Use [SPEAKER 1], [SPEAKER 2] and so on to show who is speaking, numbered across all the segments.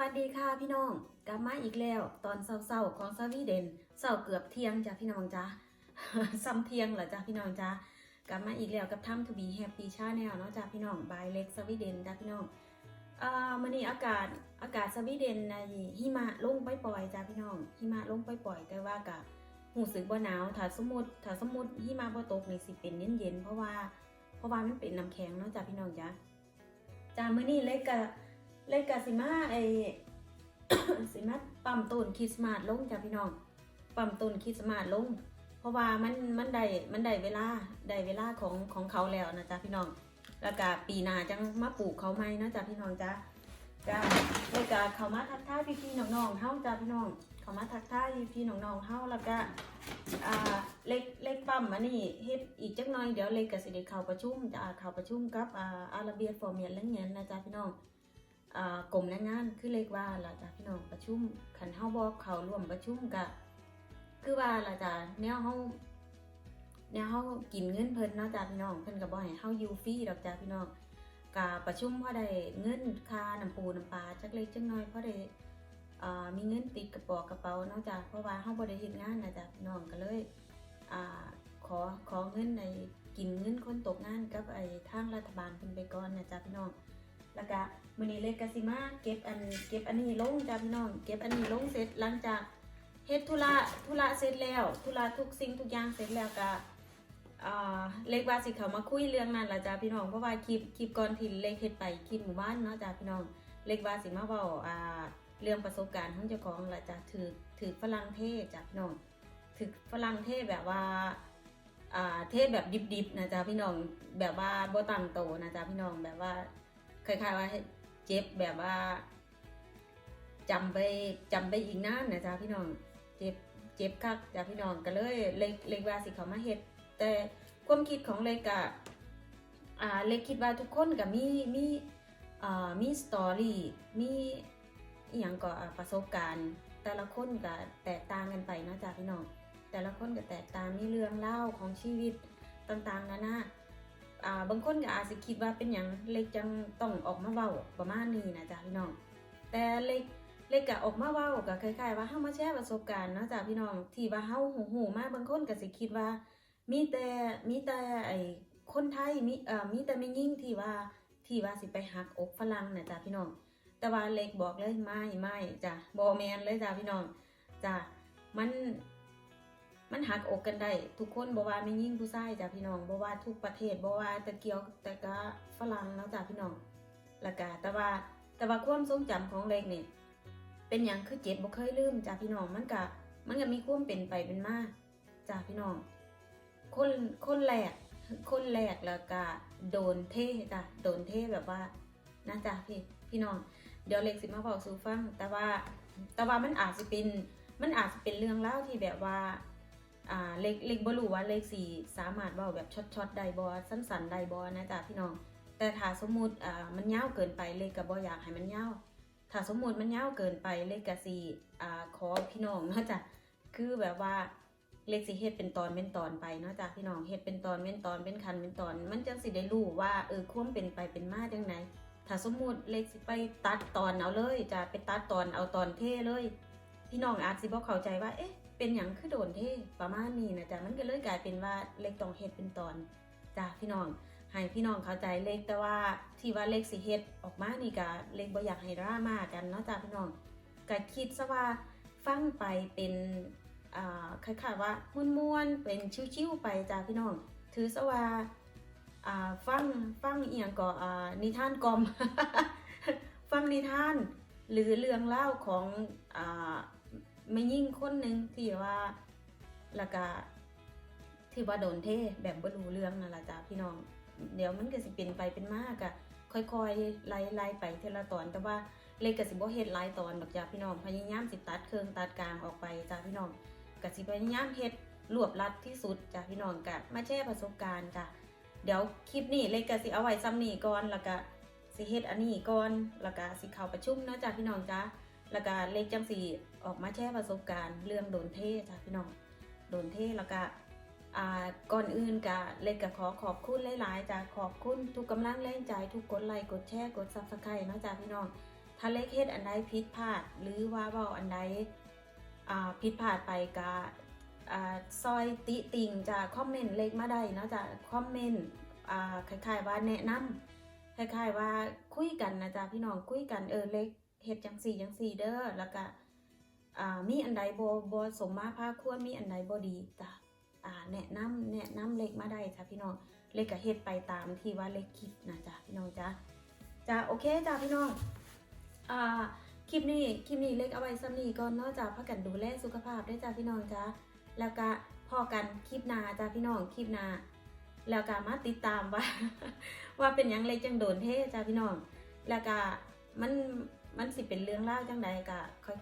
[SPEAKER 1] วัสดีค่ะพี่น้องกลับมาอีกแล้ว ตอนเศร้าๆของสวีเดนเศร้าเกือบเที่ยงจ้ะพี่น้องจ้าซ้ำเที่ยงเหรอจ้ะพี่น้องจ้ากลับมาอีกแล้วกับถ้ำทูบีแฮปปี้ชาแนลเนาะจ้ะพี่น้องบายเล็กสวีเดนจ้ะพี่น้องอ่ามื้อนี้อากาศอากาศสวีเดนในหิมะลงปปล่อยๆจ้ะพี่น้องหิมะลงปปล่อยๆแต่ว่ากะหูสึกบ่หนาวถ้าสมมุติถ้าสมมุติหิมะบ่ตกในสิเป็นเย็นๆเพราะว่าเพราะว่ามันเป็นน้ำแข็งเนาะจ้ะพี่น้องจ้าจ้ามื้อนี้เล็กกะ เลยกะสิมาไอสิมาปั๊มต้นคริสต์มาสลงจ้ะพี่น้องปั๊มต้นคริสต์มาสลง เพราะว่ามันมันได้มันได้เวลาได้เวลาของของเขาแล้วนะจ๊ะพี่น้องแล้วก็ปีหน้าจังมาปลูกเขาไหมนะจ๊ะพี่น้องจ้ะจ้าเลยกะเขามาทักทายพี่พี่ๆน้องๆเฮาจ้ะพี่น้องเขามาทักทายพี่พี่น้องๆเฮาแล้วก็อ่าเล็กเล็กปั๊มมานี่เฮ็ดอีกจักหน่อยเดี๋ยวเล็กก็สิได้เขาประชุมจะเขาประชุมกับอ่าอาราเบียฟอร์เมียนเรื่องเงี้ยนะจ๊ะพี่น้อง กรมแรงงานคือเลขว่าล่ะจ้ะพี่น้องประชุมขันเฮาบอกเขาร่วมประชุมกะคือว่าล่ะจ้ะแนวเฮาแนวเฮากินเงินเพิ่นเนาะจ้ะพี่น้องเพิ่นก็บ่ให้เฮาอยู่ฟรีดอกจ้ะพี่น้องกะประชุมพอได้เงินค่าน้ำปูน้ำปลาจักเล็กจักน้อยพอได้มีเงินติดกระเป๋ากระเป๋านาะจ้ะเพราะว่าเฮาบ่ได้เฮ็ดงานนะจ้ะพี่น้องก็เลยอขอขอเงินในกินเงินคนตกงานกับไอ้ทางรัฐบาลเพิ่นไปก่อนนะจ้ะพี่น้อง แล้วก็มือนี้เลยกสิมาเก็บอันเก็บอันนี้ลงจ้าพี่น้อง เก็บอันนี้ลงเสร็จหลังจากเฮ็ดธุระธุระเสร็จแล้วธุระทุกสิ่งทุกอย่างเสร็จแล้วก็เล็กว่าสิเขามาคุยเรื่องนั้นละจ้าพี่น้องเพราะว่าคลิปคลิปก่อนที่เล็กเฮ็ดไปคลิปหมู่บ้านเนาะจ้าพี่น้องเล็กว่าสิมาเว้าอ่าเรื่องประสบการณ์ของเจ้าของละจ้าถือถือฝรั่งเทศจ้าพี่น้องถือฝรั่งเทศแบบว่าอ่าเทศแบบดิบๆนะจ้าพี่น้องแบบว่าบ่ตังโตนะจ้าพี่น้องแบบว่า คล้ายๆว่าเจ็บแบบว่าจำไปจำไปอีกนานนะจ๊ะพี่น้องเจ็บเจ็บคักจ้ะพี่น้องก็เลยเล็กเล็กว่าสิเขามาเฮ็ดแต่ความคิดของเล็กอะอ่าเล็กคิดว่าทุกคนก็มีมีอ่ามีสตอรี่มีอหย่างก็ประสบการณ์ แต่ละคนก็แตกต่างกันไปนะจ๊ะพี่น้องแต่ละคนก็แตกต่างมีเรื่องเล่าของชีวิตต่างๆนานา อ่าบางคนก็อาจจะคิดว่าเป็นอย่างเล็กจังต้องออกมาเว้าประมาณนี้นะจ๊ะพี่น้อง แต่เล็กเล็กก็ออกมาเว้าก็คล้ายๆ ว่าเฮามาแชร์ประสบการณ์นะจ๊ะพี่น้องที่ว่าเฮาหูหูมาบางคนก็สิคิดว่า มีแต่มีแต่ไอ้คนไทยมีเอ่อมีแต่ไม่ยิ่งที่ว่าที่ว่าสิไปหักอกฝรั่งนะจ๊ะพี่น้อง แต่ว่าเล็กบอกเลยไม่ไม่จ้ะบ่แมนเลยจ้ะพี่น้องจ้ะมัน มันหักอกกันได้ทุกคนบ่ว่าไม่ยิ่งผู้ชายจ้ะพี่น้องบ่ว่าทุกประเทศบ่ว่าต่เกียวแต่ก็ฝรั่งแล้วจ้ะพี่น้องล้วก็แต่ว่าแต่ว่าความทรงจำของเล็กเนี่ยเป็นหยังคือเจ็บบ่เคยลืมจ้ะพี่น้องมันก็มันก็มีความเป็นไปเป็นมาจ้ะพี่น้อง คนคนแรกคนแรกแล้วก็โดนเทจ้ะโดนเทแบบว่านะจ้ะพี่พี่น้องเดี๋ยวเล็กสิมาบอกสู่ฟัง แต่ว่าแต่ว่ามันอาจจะเป็นมันอาจจะเป็นเรื่องเล่าวที่แบบว่า อ่าเล็กเล็กบ่รู้ว่าเลขสี่สามารถเว้าแบบช็อตๆได้บ่สั้นๆได้บ่นะจ๊ะพี่น้อง แต่ถ้าสมมุติอ่ามันยาวเกินไปเลขก็บ่อยากให้มันยาวถ้าสมมุติมันยาวเกินไปเลขก็สิอ่าขอพี่น้องเนาะจ้ะคือแบบว่าเลขสิเฮ็ดเป็นตอนเป็นตอนไปเนาะจ้ะพี่น้องเฮ็ดเป็นตอนเป็นตอนเป็นคันเป็นตอน มันจังสิได้รู้ว่าเออความเป็นไปเป็นมาจังไดถ้าสมมุติเลขสิไปตัดตอนเอาเลยจะไปตัดตอนเอาตอนเท่เลย พี่น้องอาจสิบ่เข้าใจว่าเอ๊ะ เป็นหยังคือโดนเทประมาณนี้นะจ๊ะมันก็เลยกลายเป็นว่าเล็กต้องเฮ็ดเป็นตอนจ้ะพี่น้องให้พี่น้องเข้าใจเล็กแต่ว่าที่ว่าเล็กสิเฮ็ดออกมานี่ก็เล็กบ่อยากให้ดราม่ากันเนาะจ้ะพี่น้องก็คิดซะว่าฟังไปเป็นอ่าคล้ายๆว่าม่วนๆเป็นชิวๆไปจ้ะพี่น้อง ถือซะว่าอ่าฟังฟังเอียงก็อ่านิทานกลมฟังนิทานหรือเรื่องเล่าของอ่า ไม่ยิ่งคนหนึ่งที่ว่าแล้วก็ที่ว่าโดนเทแบบบ่รู้เรื่องนั่นแหละจ้ะพี่น้อง เดี๋ยวมันก็สิเป็นไปเป็นมากอะค่อยๆไล่ไล่ไปเทละตอน แต่ว่าเล็กก็สิบ่เฮ็ดหลายตอนดอกจ้ะพี่น้องพยายามสิตัดเครื่องตัดกลางออกไปจ้ะพี่น้องก็สิพยายามเฮ็ดรวบรัดที่สุดจ้ะพี่น้องกะมาแชร์ประสบการณ์จ้ะเดี๋ยวคลิปนี้เล็กก็สิเอาไว้ซ้ำนี้ก่อนแล้วก็สิเฮ็ดอันนี้ก่อนแล้วก็สิเข้าประชุมเนาะจ้ะพี่น้องจ้า แล้วก็เล็กจังสีออกมาแชร์ประสบการณ์เรื่องโดนเทจ้ะพี่น้องโดนเทแล้วก็อ่าก่อนอื่นก็เล็กก็ขอขอบคุณหลายๆจ้ะขอบคุณทุกกำลังแรงใจทุกกดไลค์กดแชร์กด Subscribe เนาะจ้ะพี่น้องถ้าเล็กเฮ็ดอันใดผิดพลาด หรือว่าเว้าอันใดผิดพลาดไปก็อ่าซอยติติงจะคอมเมนต์เล็กมาได้เนาะจะคอมเมนต์คล้ายๆว่าแนะนำคล้ายๆว่าคุยกันนะจ๊ะพี่น้องคุยกันเออเล็ก เฮ็ดจังสี่จังสี่เด้อแล้วก็มีอันใดบ่บ่สมมาภาควรมีอันใดบ่ดีจ้ะอ่แนะนำแนะนำเล็กมาได้จ้ะพี่น้องเล็กก็เฮ็ดไปตามที่ว่าเล็กคิดนะจ๊ะพี่น้องจ๊ะจ้ะโอเคจ้ะพี่น้องอ่าคลิปนี้คลิปนี้เล็กเอาไว้ซ้ำนี้ก่อนนาะจ้ะพักกันดูแลสุขภาพด้วยจ้ะพี่น้องจ้ะแล้วก็พอกันคลิปหน้าจ้ะพี่น้องคลิปหน้าแล้วก็มาติดตามว่า ว่าเป็นยังเล็กจังโดนเท่จ้ะพี่น้องแล้วก็มัน มันสิเป็นเรื่องเล่าจังใดก็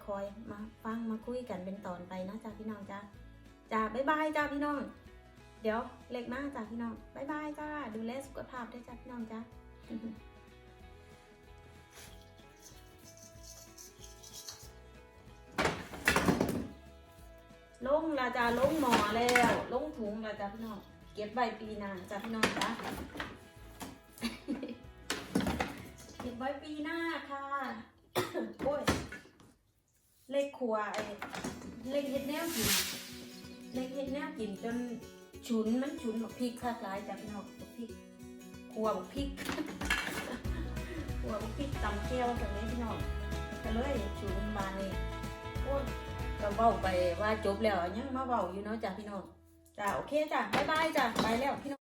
[SPEAKER 1] ค่อยๆ มาฟังมาคุยกันเป็นตอนไปนะจ้ะพี่น้องจ้ะจ้ะบ๊ายบายจ้ะพี่น้อง เดี๋ยวเล็กมากจ้ะพี่น้องบ๊ายบายจ้าดูแลสุขภาพด้วยจ้ะพี่น้องจ้าลงละจ้าลงหมอแล้วลงถุงละจ้าพี่น้องเก็บใบปีหน้าจ้าพี่น้องจ้าเก็บไว้ปีหน้าค่ะ โอ้ย เลขครัวไอ้เลขเฮ็ดแนวกิน เล็กเฮ็ดแนวกินจนฉุนมันฉุนบักพริกคลากหลายจากพี่น้องบักพริกขัวบักพริกขัวบักพริกตำเกี๊ยวแบบนี้พี่น้องก็เลยฉุนบานนี่โอ้ยก็เว้าไปว่าจบแล้วยังมาเว้าอยู่เนาะจ้ะพี่น้องจ้ะโอเคจ้ะบ๊ายบายจ้ะไปแล้วพี่น้อง